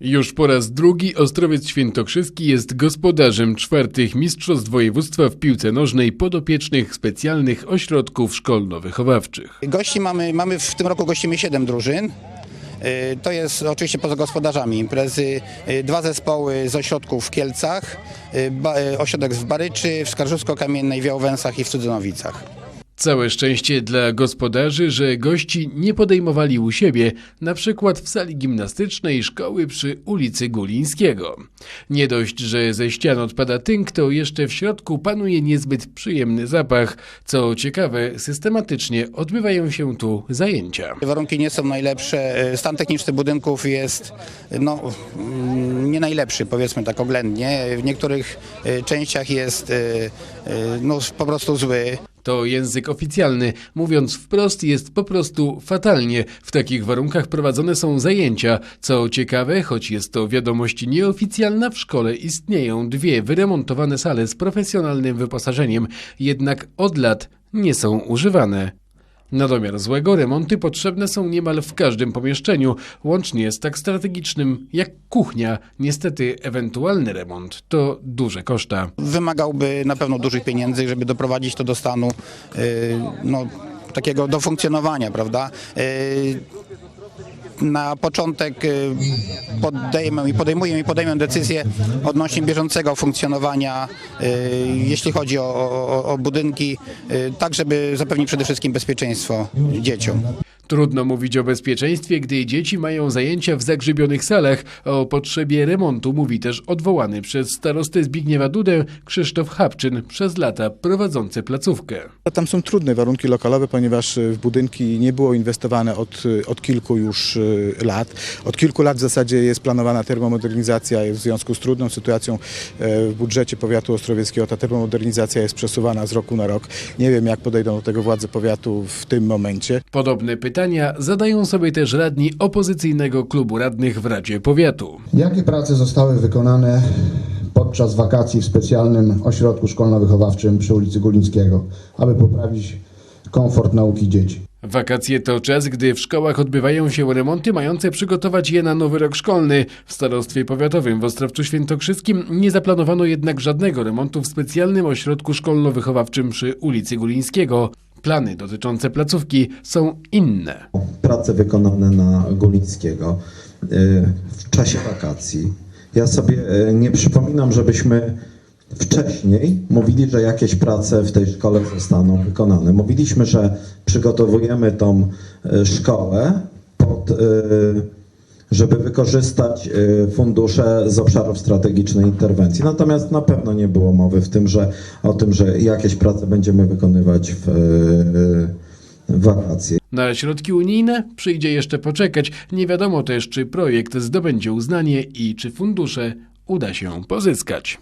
Już po raz drugi Ostrowiec Świętokrzyski jest gospodarzem czwartych Mistrzostw Województwa w piłce nożnej podopiecznych specjalnych ośrodków szkolno-wychowawczych. Gości mamy, mamy w tym roku gościmy 7 drużyn. Y, To jest oczywiście poza gospodarzami imprezy y, dwa zespoły z ośrodków w Kielcach, y, ośrodek w Baryczy, w Skarżusko-Kamiennej, w Jałowęsach i w Cudzynowicach. Całe szczęście dla gospodarzy, że gości nie podejmowali u siebie, na przykład w sali gimnastycznej szkoły przy ulicy Gulińskiego. Nie dość, że ze ścian odpada tynk, to jeszcze w środku panuje niezbyt przyjemny zapach. Co ciekawe, systematycznie odbywają się tu zajęcia. Warunki nie są najlepsze, stan techniczny budynków jest no, mm, nie najlepszy, powiedzmy tak oględnie. W niektórych y, częściach jest y, y, no, po prostu zły. To język oficjalny. Mówiąc wprost, jest po prostu fatalnie. W takich warunkach prowadzone są zajęcia. Co ciekawe, choć jest to wiadomość nieoficjalna, w szkole istnieją dwie wyremontowane sale z profesjonalnym wyposażeniem, jednak od lat nie są używane. Na domiar złego remonty potrzebne są niemal w każdym pomieszczeniu, łącznie z tak strategicznym jak kuchnia. Niestety ewentualny remont to duże koszta. wymagałby na pewno dużych pieniędzy, żeby doprowadzić to do stanu y, no, takiego do funkcjonowania, prawda? Y, Na początek y, podejmę i podejmuję i podejmę decyzję odnośnie bieżącego funkcjonowania, y, jeśli chodzi o, o, o budynki, y, tak żeby zapewnić przede wszystkim bezpieczeństwo dzieciom. Trudno mówić o bezpieczeństwie, gdy dzieci mają zajęcia w zagrzybionych salach. O potrzebie remontu mówi też odwołany przez starostę Zbigniewa Dudę Krzysztof Hapczyn, przez lata prowadzący placówkę. Tam są trudne warunki lokalowe, ponieważ y, w budynki nie było inwestowane od, y, od kilku już y, lat. Od kilku lat w zasadzie jest planowana termomodernizacja w związku z trudną sytuacją e, w budżecie powiatu ostrowieckiego. Ta termomodernizacja jest przesuwana z roku na rok. Nie wiem, jak podejdą do tego władze powiatu w tym momencie. Podobne pytania zadają sobie też radni opozycyjnego klubu radnych w Radzie Powiatu. Jakie prace zostały wykonane podczas wakacji w specjalnym ośrodku szkolno-wychowawczym przy ulicy Gulińskiego, aby poprawić komfort nauki dzieci? Wakacje to czas, gdy w szkołach odbywają się remonty mające przygotować je na nowy rok szkolny. W starostwie powiatowym w Ostrowcu Świętokrzyskim nie zaplanowano jednak żadnego remontu w specjalnym ośrodku szkolno-wychowawczym przy ulicy Gulińskiego. Plany dotyczące placówki są inne. prace wykonane na Gulińskiego y, w czasie wakacji. Ja sobie y, nie przypominam, żebyśmy wcześniej mówili, że jakieś prace w tej szkole zostaną wykonane. Mówiliśmy, że przygotowujemy tą y, szkołę pod, żeby wykorzystać y, fundusze z obszarów strategicznej interwencji. Natomiast na pewno nie było mowy w tym, że, o tym, że jakieś prace będziemy wykonywać w, y, w wakacje. Na środki unijne przyjdzie jeszcze poczekać. Nie wiadomo też, czy projekt zdobędzie uznanie i czy fundusze uda się pozyskać.